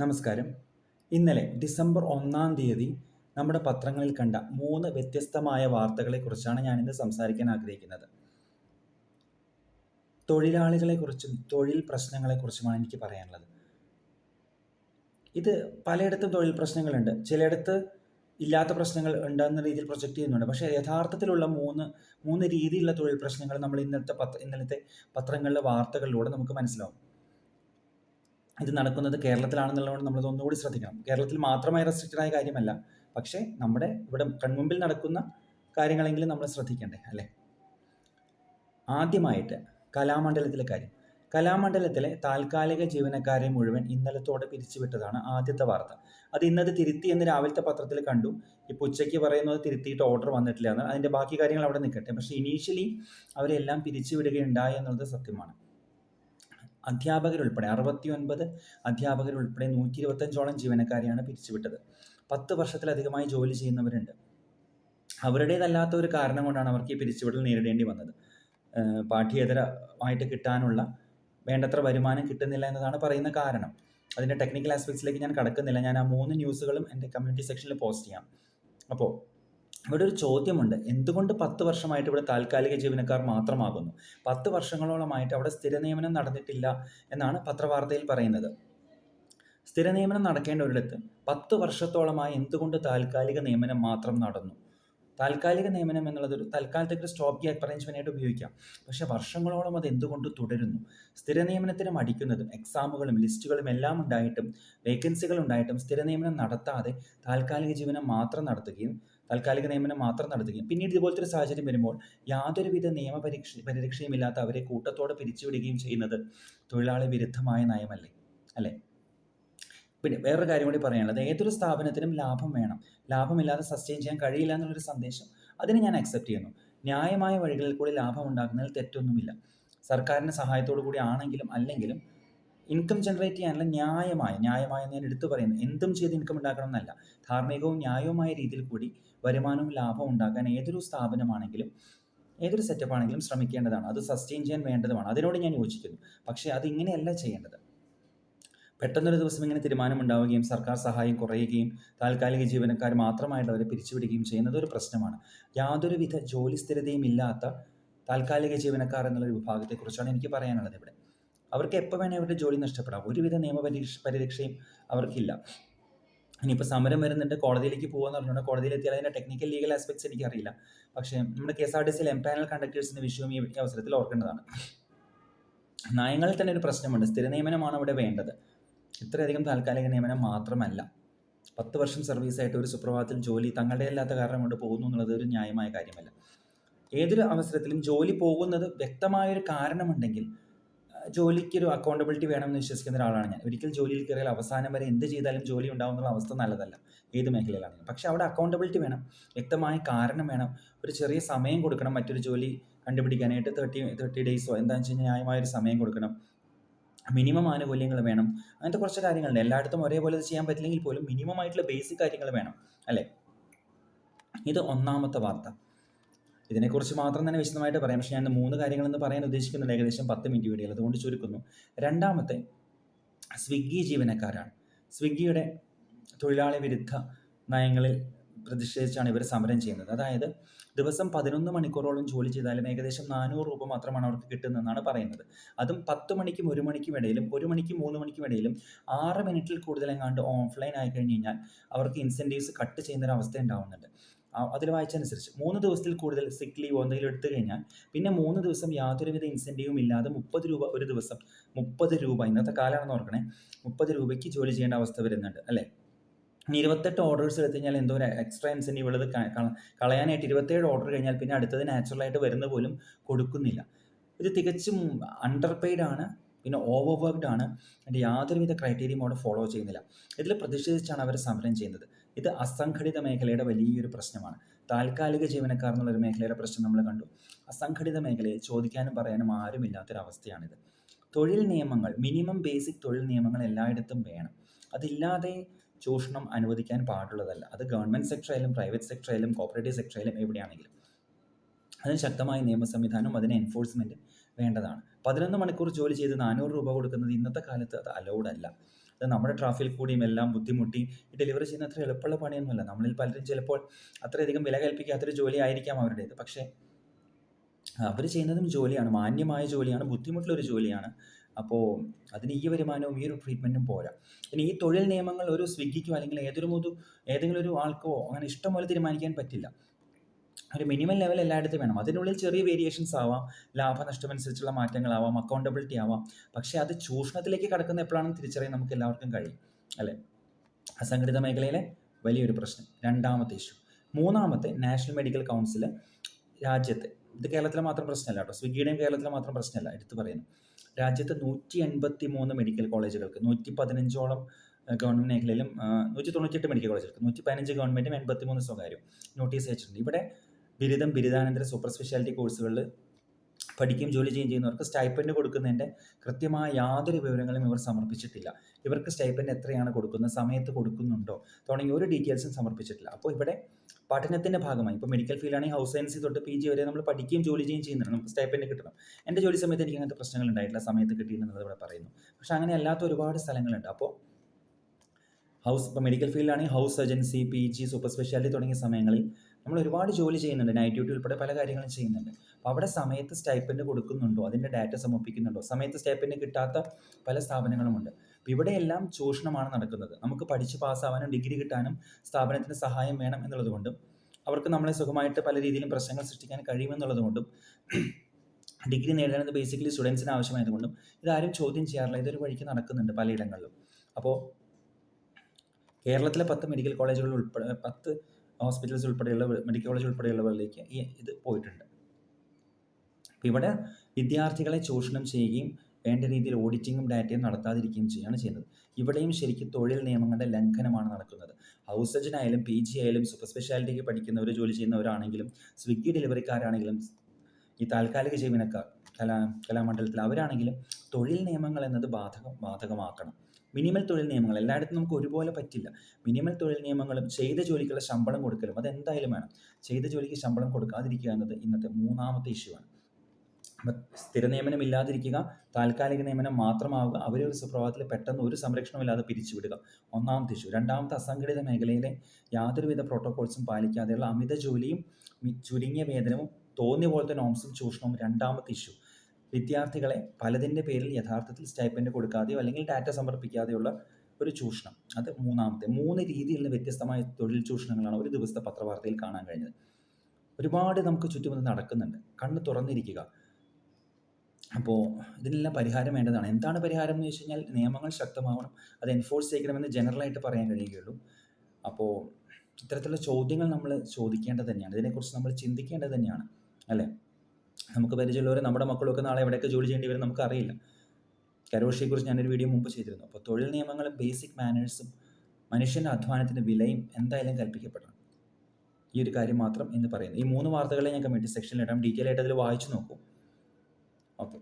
നമസ്കാരം. ഇന്നലെ ഡിസംബർ ഒന്നാം തീയതി നമ്മുടെ പത്രങ്ങളിൽ കണ്ട മൂന്ന് വ്യത്യസ്തമായ വാർത്തകളെക്കുറിച്ചാണ് ഇന്ന് സംസാരിക്കാൻ ആഗ്രഹിക്കുന്നത്. തൊഴിലാളികളെക്കുറിച്ചും തൊഴിൽ പ്രശ്നങ്ങളെക്കുറിച്ചുമാണ് എനിക്ക് പറയാനുള്ളത്. ഇത് പലയിടത്തും തൊഴിൽ പ്രശ്നങ്ങളുണ്ട്. ചിലയിടത്ത് ഇല്ലാത്ത പ്രശ്നങ്ങൾ ഉണ്ടെന്ന രീതിയിൽ പ്രൊജക്റ്റ് ചെയ്യുന്നുണ്ട്. പക്ഷേ യഥാർത്ഥത്തിലുള്ള മൂന്ന് മൂന്ന് രീതിയിലുള്ള തൊഴിൽ പ്രശ്നങ്ങൾ നമ്മൾ ഇന്നത്തെ പത്ര ഇന്നലത്തെ പത്രങ്ങളിലെ വാർത്തകളിലൂടെ നമുക്ക് മനസ്സിലാവും. ഇത് നടക്കുന്നത് കേരളത്തിലാണെന്നുള്ളതുകൊണ്ട് നമ്മൾ ഒന്നുകൂടി ശ്രദ്ധിക്കണം. കേരളത്തിൽ മാത്രമായി റെസ്ട്രിക്റ്റഡ് ആയ കാര്യമല്ല. പക്ഷേ നമ്മുടെ ഇവിടെ കൺമുമ്പിൽ നടക്കുന്ന കാര്യങ്ങളെങ്കിലും നമ്മൾ ശ്രദ്ധിക്കണ്ടേ അല്ലേ? ആദ്യമായിട്ട് കലാമണ്ഡലത്തിലെ കാര്യം. കലാമണ്ഡലത്തിലെ താൽക്കാലിക ജീവനക്കാരെ മുഴുവൻ ഇന്നലത്തോടെ പിരിച്ചുവിട്ടതാണ് ആദ്യത്തെ വാർത്ത. അത് ഇന്നത് തിരുത്തി എന്ന് രാവിലത്തെ പത്രത്തിൽ കണ്ടു. ഇപ്പോൾ ഉച്ചയ്ക്ക് പറയുന്നത് തിരുത്തിയിട്ട് ഓർഡർ വന്നിട്ടില്ല എന്ന്. അതിന്റെ ബാക്കി കാര്യങ്ങൾ അവിടെ നിൽക്കട്ടെ പക്ഷേ ഇനീഷ്യലി അവരെല്ലാം പിരിച്ചുവിടുകയുണ്ടായി എന്നുള്ളത് സത്യമാണ്. അധ്യാപകരുൾപ്പെടെ അറുപത്തിയൊൻപത് അധ്യാപകരുൾപ്പെടെ നൂറ്റി ഇരുപത്തഞ്ചോളം ജീവനക്കാരെയാണ് പിരിച്ചുവിട്ടത്. പത്ത് വർഷത്തിലധികമായി ജോലി ചെയ്യുന്നവരുണ്ട്. അവരുടേതല്ലാത്ത ഒരു കാരണം കൊണ്ടാണ് അവർക്ക് ഈ പിരിച്ചുവിടൽ നേരിടേണ്ടി വന്നത്. പാഠ്യേതരമായിട്ട് കിട്ടാനുള്ള വേണ്ടത്ര വരുമാനം കിട്ടുന്നില്ല എന്നതാണ് പറയുന്ന കാരണം. അതിന്റെ ടെക്നിക്കൽ ആസ്പെക്ട്സിലേക്ക് ഞാൻ കടക്കുന്നില്ല. ഞാൻ ആ മൂന്ന് ന്യൂസുകളും എന്റെ കമ്മ്യൂണിറ്റി സെക്ഷനിൽ പോസ്റ്റ് ചെയ്യാം. അപ്പോൾ ഇവിടെ ഒരു ചോദ്യമുണ്ട്. എന്തുകൊണ്ട് പത്ത് വർഷമായിട്ട് ഇവിടെ താൽക്കാലിക ജീവനക്കാർ മാത്രമാകുന്നു? പത്ത് വർഷങ്ങളോളമായിട്ട് അവിടെ സ്ഥിര നിയമനം നടന്നിട്ടില്ല എന്നാണ് പത്രവാർത്തയിൽ പറയുന്നത്. സ്ഥിര നിയമനം നടക്കേണ്ട ഒരിടത്ത് പത്ത് വർഷത്തോളമായി എന്തുകൊണ്ട് താൽക്കാലിക നിയമനം മാത്രം നടന്നു? താൽക്കാലിക നിയമനം എന്നുള്ളത് ഒരു തൽക്കാലത്തേക്ക് സ്റ്റോപ്പ് അറേഞ്ച്മെന്റ് ഉപയോഗിക്കാം. പക്ഷേ വർഷങ്ങളോളം അത് എന്തുകൊണ്ട് തുടരുന്നു? സ്ഥിര നിയമനത്തിന് മടിക്കുന്നതും എക്സാമുകളും ലിസ്റ്റുകളും എല്ലാം ഉണ്ടായിട്ടും വേക്കൻസികൾ ഉണ്ടായിട്ടും സ്ഥിര നിയമനം നടത്താതെ താൽക്കാലിക ജീവനം മാത്രം നടത്തുകയും താൽക്കാലിക നിയമനം മാത്രം നടത്തുകയും. പിന്നീട് ഇതുപോലത്തെ ഒരു സാഹചര്യം വരുമ്പോൾ യാതൊരുവിധ നിയമ പരിരക്ഷയും പരിരക്ഷയുമില്ലാത്ത അവരെ കൂട്ടത്തോടെ പിരിച്ചുവിടുകയും ചെയ്യുന്നത് തൊഴിലാളി വിരുദ്ധമായ നയമല്ലേ? അല്ലേ? പിന്നെ വേറൊരു കാര്യം കൂടി പറയാനുള്ളത്. ഏതൊരു സ്ഥാപനത്തിനും ലാഭം വേണം. ലാഭമില്ലാതെ സസ്റ്റെയിൻ ചെയ്യാൻ കഴിയില്ല എന്നുള്ളൊരു സന്ദേശം അതിനെ ഞാൻ അക്സെപ്റ്റ് ചെയ്യുന്നു. ന്യായമായ വഴികളിൽ കൂടി ലാഭം ഉണ്ടാക്കുന്നതിൽ തെറ്റൊന്നുമില്ല. സർക്കാരിന്റെ സഹായത്തോടു കൂടി ആണെങ്കിലും അല്ലെങ്കിലും ഇൻകം ജനറേറ്റ് ചെയ്യാനുള്ള ന്യായമായ ന്യായമായ ഞാൻ എടുത്തു പറയുന്നത് എന്തും ചെയ്ത് ഇൻകം ഉണ്ടാക്കണം എന്നല്ല. ധാർമ്മികവും ന്യായവുമായ രീതിയിൽ കൂടി വരുമാനവും ലാഭവും ഉണ്ടാക്കാൻ ഏതൊരു സ്ഥാപനമാണെങ്കിലും ഏതൊരു സെറ്റപ്പ് ആണെങ്കിലും ശ്രമിക്കേണ്ടതാണ്. അത് സസ്റ്റെയിൻ ചെയ്യാൻ വേണ്ടതുമാണ്. അതിനോട് ഞാൻ യോജിക്കുന്നു. പക്ഷേ അത് ഇങ്ങനെയല്ല ചെയ്യേണ്ടത്. പെട്ടെന്നൊരു ദിവസം ഇങ്ങനെ തീരുമാനം ഉണ്ടാവുകയും സർക്കാർ സഹായം കുറയുകയും താൽക്കാലിക ജീവനക്കാർ മാത്രമായിട്ട് അവരെ പിരിച്ചുവിടുകയും ചെയ്യുന്നത് ഒരു പ്രശ്നമാണ്. യാതൊരുവിധ ജോലി സ്ഥിരതയും ഇല്ലാത്ത താൽക്കാലിക ജീവനക്കാർ എന്നുള്ളൊരു വിഭാഗത്തെക്കുറിച്ചാണ് എനിക്ക് പറയാനുള്ളത് ഇവിടെ. അവർക്ക് എപ്പോൾ വേണേൽ അവരുടെ ജോലി നഷ്ടപ്പെടാം. ഒരുവിധ നിയമപരീക്ഷ പരിരക്ഷയും അവർക്കില്ല. ഇനിയിപ്പോൾ സമരം വരുന്നുണ്ട്. കോടതിയിലേക്ക് പോകുമെന്ന് പറഞ്ഞുകൊണ്ട് കോടതിയിലെത്തിയാൽ അതിന്റെ ടെക്നിക്കൽ ലീഗൽ ആസ്പെക്ട്സ് എനിക്കറിയില്ല. പക്ഷേ നമ്മുടെ കെ എസ് ആർ ടി സിയിൽ എംപാനൽ കണ്ടക്ടേഴ്സിന്റെ വിഷയവും ഈ അവസരത്തിൽ ഓർക്കേണ്ടതാണ്. നയങ്ങളിൽ തന്നെ ഒരു പ്രശ്നമുണ്ട്. സ്ഥിര നിയമനമാണ് അവിടെ വേണ്ടത്. ഇത്രയധികം താൽക്കാലിക നിയമനം മാത്രമല്ല. പത്ത് വർഷം സർവീസ് സർവീസായിട്ട് ഒരു സുപ്രഭാതത്തിൽ ജോലി തങ്ങളുടെ അല്ലാത്ത കാരണം കൊണ്ട് പോകുന്നു എന്നുള്ളത് ഒരു ന്യായമായ കാര്യമല്ല. ഏതൊരു അവസരത്തിലും ജോലി പോകുന്നത് വ്യക്തമായൊരു കാരണമുണ്ടെങ്കിൽ ജോലിക്ക് ഒരു അക്കൗണ്ടബിലിറ്റി വേണമെന്ന് വിശ്വസിക്കുന്ന ഒരാളാണ് ഞാൻ. ഒരിക്കൽ ജോലിയിൽ കയറിയാൽ അവസാനം വരെ എന്ത് ചെയ്താലും ജോലി ഉണ്ടാവുന്ന അവസ്ഥ നല്ലതല്ല. ഏത് മേഖലയിലാണെങ്കിലും പക്ഷേ അവിടെ അക്കൗണ്ടബിലിറ്റി വേണം. വ്യക്തമായ കാരണം വേണം. ഒരു ചെറിയ സമയം കൊടുക്കണം. മറ്റൊരു ജോലി കണ്ടുപിടിക്കാനായിട്ട് തേർട്ടി തേർട്ടി ഡേയ്സോ എന്താണെന്ന് വെച്ച് കഴിഞ്ഞാൽ ന്യായമായൊരു സമയം കൊടുക്കണം. മിനിമം ആനുകൂല്യങ്ങൾ വേണം. അങ്ങനത്തെ കുറച്ച് കാര്യങ്ങളുണ്ട്. എല്ലായിടത്തും ഒരേപോലെ ചെയ്യാൻ പറ്റില്ലെങ്കിൽ പോലും മിനിമം ആയിട്ടുള്ള ബേസിക് കാര്യങ്ങൾ വേണം. അല്ലേ? ഇത് ഒന്നാമത്തെ വാർത്ത. ഇതിനെക്കുറിച്ച് മാത്രം തന്നെ വിശദമായിട്ട് പറയാം. പക്ഷേ ഞാൻ മൂന്ന് കാര്യങ്ങളെന്ന് പറയാൻ ഉദ്ദേശിക്കുന്നത് ഏകദേശം പത്ത് മിനിറ്റ് വീഡിയോയിൽ അതുകൊണ്ട് ചുരുക്കുന്നു. രണ്ടാമത്തെ സ്വിഗ്ഗി ജീവനക്കാരാണ്. സ്വിഗ്ഗിയുടെ തൊഴിലാളി വിരുദ്ധ നയങ്ങളിൽ പ്രതിഷേധിച്ചാണ് ഇവർ സമരം ചെയ്യുന്നത്. അതായത് ദിവസം പതിനൊന്ന് മണിക്കൂറോളം ജോലി ചെയ്താലും ഏകദേശം നാനൂറ് രൂപ മാത്രമാണ് അവർക്ക് കിട്ടുന്നതെന്നാണ് പറയുന്നത്. അതും പത്ത് മണിക്കും ഒരു മണിക്കും ഇടയിലും ഒരു മണിക്കും മൂന്ന് മണിക്കും ഇടയിലും ആറ് മിനിറ്റിൽ കൂടുതലെങ്ങാണ്ട് ഓഫ്ലൈൻ ആയി കഴിഞ്ഞ് കഴിഞ്ഞാൽ അവർക്ക് ഇൻസെന്റീവ്സ് കട്ട് ചെയ്യുന്നൊരവസ്ഥ ഉണ്ടാവുന്നുണ്ട്. അതിൽ വായിച്ചനുസരിച്ച് മൂന്ന് ദിവസത്തിൽ കൂടുതൽ സിക്ക് ലീവ് എന്തെങ്കിലും എടുത്തു കഴിഞ്ഞാൽ പിന്നെ മൂന്ന് ദിവസം യാതൊരുവിധ ഇൻസെന്റീവും ഇല്ലാതെ മുപ്പത് രൂപ ഒരു ദിവസം മുപ്പത് രൂപ ഇന്നത്തെ കാലമാണെന്ന് ഓർക്കണേ മുപ്പത് രൂപയ്ക്ക് ജോലി ചെയ്യേണ്ട അവസ്ഥ വരുന്നുണ്ട് അല്ലേ? ഇരുപത്തെട്ട് ഓർഡേഴ്സ് എടുത്തു കഴിഞ്ഞാൽ എന്തോ ഒരു എക്സ്ട്രാ ഇൻസെന്റീവ് ഉള്ളത് കളയാനായിട്ട് ഇരുപത്തേഴ് ഓർഡർ കഴിഞ്ഞാൽ പിന്നെ അടുത്തത് നാച്ചുറലായിട്ട് വരുന്ന പോലും കൊടുക്കുന്നില്ല. ഇത് തികച്ചും അണ്ടർ പെയ്ഡ് ആണ്. പിന്നെ ഓവർ വർക്ക്ഡ് ആണ്. അതിന്റെ യാതൊരുവിധ ക്രൈറ്റീരിയയും അവിടെ ഫോളോ ചെയ്യുന്നില്ല. ഇതിൽ പ്രതിഷേധിച്ചാണ് അവർ സമരം ചെയ്യുന്നത്. ഇത് അസംഘടിത മേഖലയുടെ വലിയൊരു പ്രശ്നമാണ്. താൽക്കാലിക ജീവനക്കാർ എന്നുള്ളൊരു മേഖലയുടെ പ്രശ്നം നമ്മൾ കണ്ടു. അസംഘടിത മേഖലയിൽ ചോദിക്കാനും പറയാനും ആരുമില്ലാത്തൊരവസ്ഥയാണിത് തൊഴിൽ നിയമങ്ങൾ മിനിമം ബേസിക് തൊഴിൽ നിയമങ്ങൾ എല്ലായിടത്തും വേണം. അതില്ലാതെ ചൂഷണം അനുവദിക്കാൻ പാടുള്ളതല്ല. അത് ഗവൺമെന്റ് സെക്ടറായാലും പ്രൈവറ്റ് സെക്ടറായാലും കോപ്പറേറ്റീവ് സെക്ടറായാലും എവിടെയാണെങ്കിലും. അതിന് ശക്തമായ നിയമ സംവിധാനവും അതിന് എൻഫോഴ്സ്മെന്റും വേണ്ടതാണ്. പതിനൊന്ന് മണിക്കൂർ ജോലി ചെയ്ത് നാനൂറ് രൂപ കൊടുക്കുന്നത് ഇന്നത്തെ കാലത്ത് അത് അലൗഡ് അല്ല. അത് നമ്മുടെ ട്രാഫിൽ കൂടിയും എല്ലാം ബുദ്ധിമുട്ടി ഡെലിവറി ചെയ്യുന്ന അത്ര എളുപ്പമുള്ള പണിയൊന്നുമല്ല. നമ്മളിൽ പലരും ചിലപ്പോൾ അത്രയധികം വില കൽപ്പിക്കാത്തൊരു ജോലി ആയിരിക്കാം അവരുടേത്. പക്ഷേ അവർ ചെയ്യുന്നതും ജോലിയാണ്. മാന്യമായ ജോലിയാണ്. ബുദ്ധിമുട്ടുള്ളൊരു ജോലിയാണ്. അപ്പോൾ അതിന് ഈ വരുമാനവും ഈ ഒരു ട്രീറ്റ്മെന്റും പോരാ. പിന്നെ ഈ തൊഴിൽ നിയമങ്ങൾ ഒരു സ്വിഗ്ഗിക്കോ അല്ലെങ്കിൽ ഏതൊരു മുതു ഏതെങ്കിലും ഒരു ആൾക്കോ അങ്ങനെ ഇഷ്ടം പോലെ തീരുമാനിക്കാൻ പറ്റില്ല. ഒരു മിനിമം ലെവൽ എല്ലായിടത്തും വേണം. അതിനുള്ളിൽ ചെറിയ വേരിയേഷൻസ് ആവാം. ലാഭനഷ്ടം അനുസരിച്ചുള്ള മാറ്റങ്ങളാവാം. അക്കൗണ്ടബിലിറ്റി ആവാം. പക്ഷേ അത് ചൂഷണത്തിലേക്ക് കടക്കുന്ന എപ്പോഴാണെന്ന് തിരിച്ചറിയാൻ നമുക്ക് എല്ലാവർക്കും കഴിയും. അല്ലേ? അസംഘടിത മേഖലയിലെ വലിയൊരു പ്രശ്നം. രണ്ടാമത്തെ ഇഷ്യൂ മൂന്നാമത്തെ നാഷണൽ മെഡിക്കൽ കൗൺസിൽ രാജ്യത്തെ. ഇത് കേരളത്തിലെ മാത്രം പ്രശ്നമല്ല കേട്ടോ. സ്വിഗ്ഗിയുടെയും കേരളത്തിലെ മാത്രം പ്രശ്നമല്ല. എടുത്തു പറയുന്നു. രാജ്യത്ത് നൂറ്റി എൺപത്തി മൂന്ന് മെഡിക്കൽ കോളേജുകൾക്ക് നൂറ്റി പതിനഞ്ചോളം ഗവൺമെന്റ് മേഖലയിലും നൂറ്റി തൊണ്ണൂറ്റെട്ട് മെഡിക്കൽ കോളേജുകൾക്ക് നൂറ്റി പതിനഞ്ച് ഗവൺമെന്റും എൺപത്തി മൂന്ന് സ്വകാര്യം നോട്ടീസ് അയച്ചിട്ടുണ്ട്. ഇവിടെ ബിരുദം ബിരുദാനന്തര സൂപ്പർ സ്പെഷ്യാലിറ്റി കോഴ്സുകളിൽ പഠിക്കുകയും ജോലി ചെയ്യുകയും ചെയ്യുന്നവർക്ക് സ്റ്റൈപ്പൻഡ് കൊടുക്കുന്നതിന്റെ കൃത്യമായ യാതൊരു വിവരങ്ങളും ഇവർ സമർപ്പിച്ചിട്ടില്ല. ഇവർക്ക് സ്റ്റൈപ്പൻഡ് എത്രയാണ് കൊടുക്കുന്നത് സമയത്ത് കൊടുക്കുന്നുണ്ടോ തുടങ്ങിയ ഒരു ഡീറ്റെയിൽസും സമർപ്പിച്ചിട്ടില്ല. അപ്പോൾ ഇവിടെ പഠനത്തിന്റെ ഭാഗമായി ഇപ്പോൾ മെഡിക്കൽ ഫീൽഡാണെങ്കിൽ ഹൗസ് സയൻസി തൊട്ട് പി ജി വരെ നമ്മൾ പഠിക്കുകയും ജോലി ചെയ്യുകയും ചെയ്യുന്നുണ്ട്. നമുക്ക് സ്റ്റൈപ്പൻഡ് കിട്ടണം. എന്റെ ജോലി സമയത്ത് എനിക്ക് അങ്ങനത്തെ പ്രശ്നങ്ങൾ ഉണ്ടായിട്ടില്ല സമയത്ത് കിട്ടിയിട്ടുള്ളത് ഇവിടെ പറയുന്നു. പക്ഷേ അങ്ങനെ അല്ലാത്ത ഒരുപാട് സ്ഥലങ്ങളുണ്ട്. അപ്പോൾ ഹൗസ് ഇപ്പോൾ medical ഫീൽഡാണെങ്കിൽ house surgency P G super speciality തുടങ്ങിയ സമയങ്ങളിൽ നമ്മൾ ഒരുപാട് ജോലി ചെയ്യുന്നുണ്ട്. നൈറ്റ് ഡ്യൂട്ടി ഉൾപ്പെടെ പല കാര്യങ്ങളും ചെയ്യുന്നുണ്ട്. അപ്പോൾ അവിടെ സമയത്ത് സ്റ്റൈപ്പൻഡ് കൊടുക്കുന്നുണ്ടോ? അതിന്റെ ഡാറ്റ സമർപ്പിക്കുന്നുണ്ടോ? സമയത്ത് സ്റ്റൈപ്പൻഡ് കിട്ടാത്ത പല സ്ഥാപനങ്ങളുമുണ്ട്. അപ്പോൾ ഇവിടെയെല്ലാം ചൂഷണമാണ് നടക്കുന്നത്. നമുക്ക് പഠിച്ച് പാസ്സാവാനും ഡിഗ്രി കിട്ടാനും സ്ഥാപനത്തിന് സഹായം വേണം എന്നുള്ളതുകൊണ്ടും അവർക്ക് നമ്മളെ സുഖമായിട്ട് പല രീതിയിലും പ്രശ്നങ്ങൾ സൃഷ്ടിക്കാൻ കഴിയുമെന്നുള്ളതുകൊണ്ടും ഡിഗ്രി നേടുന്നത് ബേസിക്കലി സ്റ്റുഡൻസിന് ആവശ്യമായതുകൊണ്ടും ഇതാരും ചോദ്യം ചെയ്യാറില്ല. ഇതൊരു വഴിക്ക് നടക്കുന്നുണ്ട് പലയിടങ്ങളിലും. അപ്പോൾ കേരളത്തിലെ പത്ത് മെഡിക്കൽ കോളേജുകൾ ഉൾപ്പെടെ പത്ത് ഹോസ്പിറ്റൽസ് ഉൾപ്പെടെയുള്ള മെഡിക്കൽ കോളേജ് ഉൾപ്പെടെയുള്ളവരിലേക്ക് ഈ ഇത് പോയിട്ടുണ്ട്. അപ്പോൾ ഇവിടെ വിദ്യാർത്ഥികളെ ചൂഷണം ചെയ്യുകയും വേണ്ട രീതിയിൽ ഓഡിറ്റിങ്ങും ഡാറ്റയും നടത്താതിരിക്കുകയും ചെയ്യുകയാണ് ചെയ്യുന്നത്. ഇവിടെയും ശരിക്കും തൊഴിൽ നിയമങ്ങളുടെ ലംഘനമാണ് നടക്കുന്നത്. ഹൗസ് സർജനായാലും പി ജി ആയാലും സൂപ്പർ സ്പെഷ്യാലിറ്റിക്ക് പഠിക്കുന്നവർ ജോലി ചെയ്യുന്നവരാണെങ്കിലും സ്വിഗ്ഗി ഡെലിവറിക്കാരാണെങ്കിലും ഈ താൽക്കാലിക ജീവനക്കാർ കലാ കലാമണ്ഡലത്തിൽ അവരാണെങ്കിലും തൊഴിൽ നിയമങ്ങൾ എന്നത് ബാധകം ബാധകമാക്കണം. മിനിമൽ തൊഴിൽ നിയമങ്ങൾ എല്ലായിടത്തും നമുക്ക് ഒരുപോലെ പറ്റില്ല. മിനിമൽ തൊഴിൽ നിയമങ്ങളും ചെയ്ത ജോലിക്കുള്ള ശമ്പളം കൊടുക്കലും അത് എന്തായാലും വേണം. ചെയ്ത ജോലിക്ക് ശമ്പളം കൊടുക്കാതിരിക്കുക എന്നത് ഇന്നത്തെ മൂന്നാമത്തെ ഇഷ്യൂ ആണ്. സ്ഥിര നിയമനം ഇല്ലാതിരിക്കുക താൽക്കാലിക നിയമനം മാത്രമാവുക അവരെ ഒരു സുപ്രഭാതത്തിൽ പെട്ടെന്ന് ഒരു സംരക്ഷണമില്ലാതെ പിരിച്ചുവിടുക. ഒന്നാമത്തെ ഇഷ്യൂ രണ്ടാമത്തെ അസംഘടിത മേഖലയിലെ യാതൊരുവിധ പ്രോട്ടോകോൾസും പാലിക്കാതെയുള്ള അമിത ജോലിയും ചുരുങ്ങിയ വേതനവും തോന്നിയ പോലത്തെ നോംസും ചൂഷണവും രണ്ടാമത്തെ ഇഷ്യൂ വിദ്യാർത്ഥികളെ പലതിന്റെ പേരിൽ യഥാർത്ഥത്തിൽ സ്റ്റൈപ്പൻഡ് കൊടുക്കാതെയോ അല്ലെങ്കിൽ ഡാറ്റ സമർപ്പിക്കാതെയുള്ള ഒരു ചൂഷണം. അത് മൂന്നാമത്തെ മൂന്ന് രീതിയിലുള്ള വ്യത്യസ്തമായ തൊഴിൽ ചൂഷണങ്ങളാണ് ഒരു ദിവസത്തെ പത്രവാർത്തയിൽ കാണാൻ കഴിഞ്ഞത്. ഒരുപാട് നമുക്ക് ചുറ്റുമത് നടക്കുന്നുണ്ട്. കണ്ണ് തുറന്നിരിക്കുക. അപ്പോൾ ഇതിനെല്ലാം പരിഹാരം വേണ്ടതാണ്. എന്താണ് പരിഹാരം എന്ന് ചോദിച്ചു കഴിഞ്ഞാൽ നിയമങ്ങൾ ശക്തമാവണം അത് എൻഫോഴ്സ് ചെയ്യണമെന്ന് ജനറലായിട്ട് പറയാൻ കഴിയുകയുള്ളൂ. അപ്പോൾ ഇത്തരത്തിലുള്ള ചോദ്യങ്ങൾ നമ്മൾ ചോദിക്കേണ്ടത് തന്നെയാണ്. ഇതിനെക്കുറിച്ച് നമ്മൾ ചിന്തിക്കേണ്ടത് തന്നെയാണ്. അല്ലേ? നമുക്ക് പരിചയമുള്ളവർ നമ്മുടെ മക്കളൊക്കെ നാളെ എവിടെയൊക്കെ ജോലി ചെയ്യേണ്ടി വരും നമുക്കറിയില്ല. കരോഷിയെക്കുറിച്ച് ഞാനൊരു വീഡിയോ മുമ്പ് ചെയ്തിരുന്നു. അപ്പോൾ തൊഴിൽ നിയമങ്ങളും ബേസിക് മാനേഴ്സും മനുഷ്യന്റെ അധ്വാനത്തിന്റെ വിലയും എന്തായാലും കൽപ്പിക്കപ്പെടണം. ഈ ഒരു കാര്യം മാത്രം എന്ന് പറയുന്നു. ഈ മൂന്ന് വാർത്തകളെ ഞാൻ കമ്മിറ്റി സെക്ഷനിൽ ഇടാം. ഡീറ്റെയിൽ ആയിട്ട് അതിൽ വായിച്ചു നോക്കൂ. ഓക്കെ